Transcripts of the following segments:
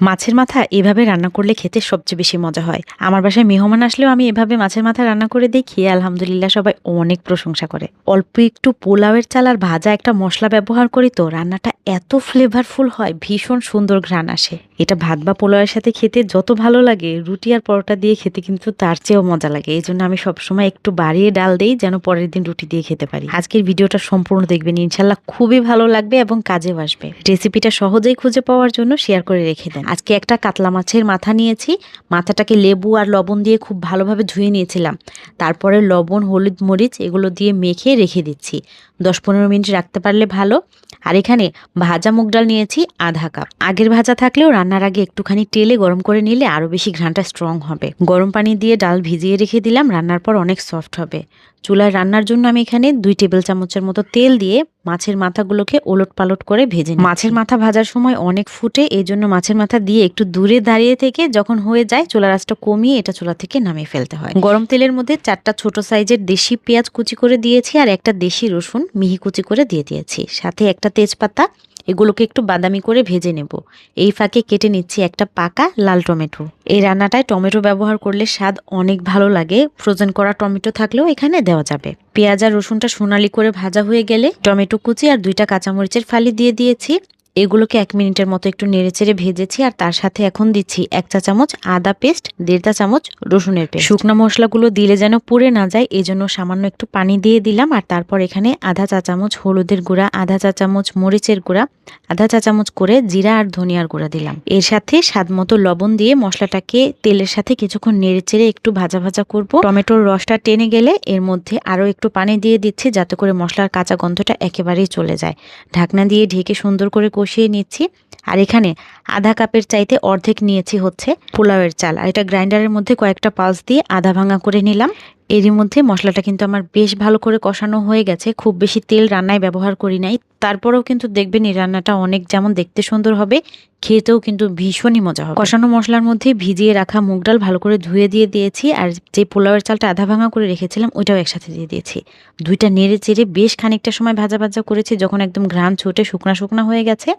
মাছের মাথা এভাবে রান্না করলে খেতে সবচেয়ে বেশি মজা হয়। আমার বাসায় মেহমান আসলেও আমি এভাবে মাছের মাথা রান্না করে দেখি, আলহামদুলিল্লাহ সবাই অনেক প্রশংসা করে। অল্প একটু পোলাওয়ের চাল আর ভাজা একটা মশলা ব্যবহার করি তো রান্নাটা এত ফ্লেভারফুল হয়, ভীষণ সুন্দর ঘ্রাণ আসে। এটা ভাত বা পোলাওয়ের সাথে খেতে যত ভালো লাগে, রুটি আর পরোটা দিয়ে খেতে কিন্তু তার চেয়েও মজা লাগে। এই জন্য আমি সবসময় একটু বাড়িয়ে ডাল দিই যেন পরের দিন রুটি দিয়ে খেতে পারি। আজকের ভিডিওটা সম্পূর্ণ দেখবেন। ইনশাল্লাহ খুবই ভালো লাগবে এবং কাজেও আসবে। রেসিপিটা সহজেই খুঁজে পাওয়ার জন্য শেয়ার করে রেখে দেন। আজকে একটা কাতলা মাছের মাথা নিয়েছি। মাথাটাকে লেবু আর লবণ দিয়ে খুব ভালোভাবে ধুয়ে নিয়েছিলাম। তারপরে লবণ, হলুদ, মরিচ এগুলো দিয়ে মেখে রেখে দিচ্ছি। দশ পনেরো মিনিট রাখতে পারলে ভালো। আর এখানে ভাজা মুগ ডাল নিয়েছি আধা কাপ। আগের ভাজা থাকলেও রান্নার আগে একটুখানি তেলে গরম করে নিলে আরও বেশি ঘ্রাণটা স্ট্রং হবে। গরম পানি দিয়ে ডাল ভিজিয়ে রেখে দিলাম, রান্নার পর অনেক সফট হবে। চুলায় রান্নার জন্য আমি এখানে দুই টেবিল চামচের মতো তেল দিয়ে মাছের মাথাগুলোকে ওলট পালট করে ভেজে। মাছের মাথা ভাজার সময় অনেক ফুটে এই জন্য মাছের মাথা দিয়ে একটু দূরে দাঁড়িয়ে থেকে যখন হয়ে যায় চুলা রাসটা কমিয়ে এটা চুলা থেকে নামিয়ে ফেলতে হয়। গরম তেলের মধ্যে চারটা ছোট সাইজের দেশি পেঁয়াজ কুচি করে দিয়েছি আর একটা দেশি রসুন মিহি কুচি করে দিয়ে দিয়েছি। সাথে একটা তেজপাতা এগুলোকে একটু বাদামি করে ভেজে নেব। এই ফাঁকে কেটে নিচ্ছি একটা পাকা লাল টমেটো। এই রান্নাটায় টমেটো ব্যবহার করলে স্বাদ অনেক ভালো লাগে। ফ্রোজেন করা টমেটো থাকলেও এখানে দেওয়া যাবে। পেঁয়াজ আর রসুনটা সোনালি করে ভাজা হয়ে গেলে টমেটো কুচি আর দুইটা কাঁচামরিচের ফালি দিয়ে দিয়েছি। এগুলোকে এক মিনিটের মতো একটু নেড়েচেড়ে ভেজেছি আর তার সাথে এখন দিচ্ছি এক চা চামচ আদা পেস্ট, দেড় চা চামচ রসুনের পেস্ট। শুকনো মশলাগুলো দিলে যেন পুড়ে না যায় এই জন্য সামান্য একটু পানি দিয়ে দিলাম আর তারপর এখানে আধা চা চামচ হলুদের গুঁড়া, আধা চা চামচ মরিচের গুঁড়া, আধা চা চামচ করে জিরা আর ধনিয়ার গুঁড়া দিলাম। এর সাথে স্বাদ মতো লবণ দিয়ে মশলাটাকে তেলের সাথে কিছুক্ষণ নেড়েচেড়ে একটু ভাজা ভাজা করব। টমেটোর রসটা টেনে গেলে এর মধ্যে আরও একটু পানি দিয়ে দিচ্ছি, যাতে করে মশলার কাঁচা গন্ধটা একেবারেই চলে যায়। ঢাকনা দিয়ে ঢেকে সুন্দর করে কষিয়ে নিচ্ছি। আর এখানে আধা কাপের চাইতে অর্ধেক নিয়েছি হচ্ছে পোলাওয়ের চাল। আর এটা গ্রাইন্ডারের মধ্যে কয়েকটা পালস দিয়ে আধা ভাঙা করে নিলাম। এরই মধ্যে মশলাটা কিন্তু আমার বেশ ভালো করে কষানো হয়ে গেছে। খুব বেশি তেল রান্নায় ব্যবহার করি নাই। তারপরেও কিন্তু দেখবেন এই রান্নাটা অনেক যেমন দেখতে সুন্দর হবে, খেতেও কিন্তু ভীষণই মজা হবে। কষানো মশলার মধ্যে ভিজিয়ে রাখা মুগ ডাল ভালো করে ধুয়ে দিয়ে দিয়েছি, আর যে পোলাওয়ের চালটা আধা ভাঙা করে রেখেছিলাম ওইটাও একসাথে দিয়ে দিয়েছি। দুইটা নেড়ে চেড়ে বেশ খানিকটা সময় ভাজা ভাজা করেছি, যখন একদম ঘ্রাণ ছুটে শুকনা শুকনা হয়ে গেছে,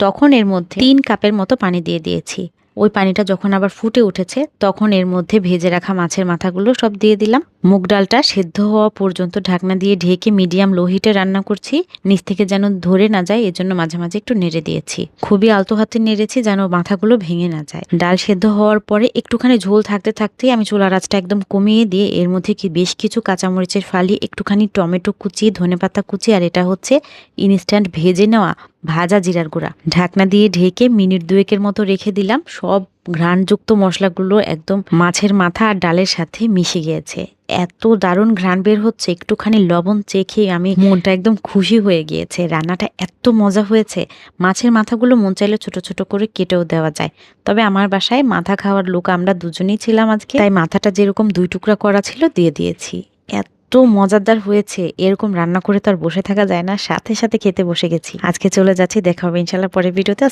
তখন এর মধ্যে তিন কাপের মতো পানি দিয়ে দিয়েছি। ওই পানিটা যখন আবার ফুটে উঠেছে, তখন এর মধ্যে ভেজে রাখা মাছের মাথাগুলো সব দিয়ে দিলাম। মুগ ডালটা সেদ্ধ হওয়া পর্যন্ত ঢাকনা দিয়ে ঢেকে মিডিয়াম লো হিটে রান্না করছি। নিচ থেকে যেন ধরে না যায়, এজন্য মাঝে মাঝে একটু নেড়ে দিয়েছি। খুবই আলতো হাতে নেড়েছি যেন মাথাগুলো ভেঙে না যায়। ডাল সেদ্ধ হওয়ার পরে একটুখানি ঝোল থাকতে থাকতেই আমি চুলার আঁচটা একদম কমিয়ে দিয়ে, এর মধ্যে কি বেশ কিছু কাঁচামরিচের ফালি, একটুখানি টমেটো কুচি, ধনেপাতা কুচি, আর এটা হচ্ছে ইনস্ট্যান্ট ভেজে নেওয়া ভাজা জিরার গুঁড়া। ঢাকনা দিয়ে ঢেকে মিনিট দুয়েকের মতো রেখে দিলাম। সব ঘ্রাণযুক্ত মশলাগুলো একদম মাছের মাথা আর ডালের সাথে মিশে গিয়েছে। এত দারুণ ঘ্রাণ বের হচ্ছে, একটুখানি লবণ চেখে আমি মনটা একদম খুশি হয়ে গিয়েছে। রান্নাটা এত মজা হয়েছে। মাছের মাথাগুলো মন চাইলে ছোট ছোট করে কেটেও দেওয়া যায়। তবে আমার বাসায় মাথা খাওয়ার লোক আমরা দুজনেই ছিলাম আজকে। তাই মাথাটা যেরকম দুই টুকরা করা ছিল, দিয়ে দিয়েছি। এত মজাদার হয়েছে, এরকম রান্না করে তো আর বসে থাকা যায় না, সাথে সাথে খেতে বসে গেছি। আজকে চলে যাচ্ছি, দেখা হবে ইনশাল্লাহ পরের ভিডিওতে।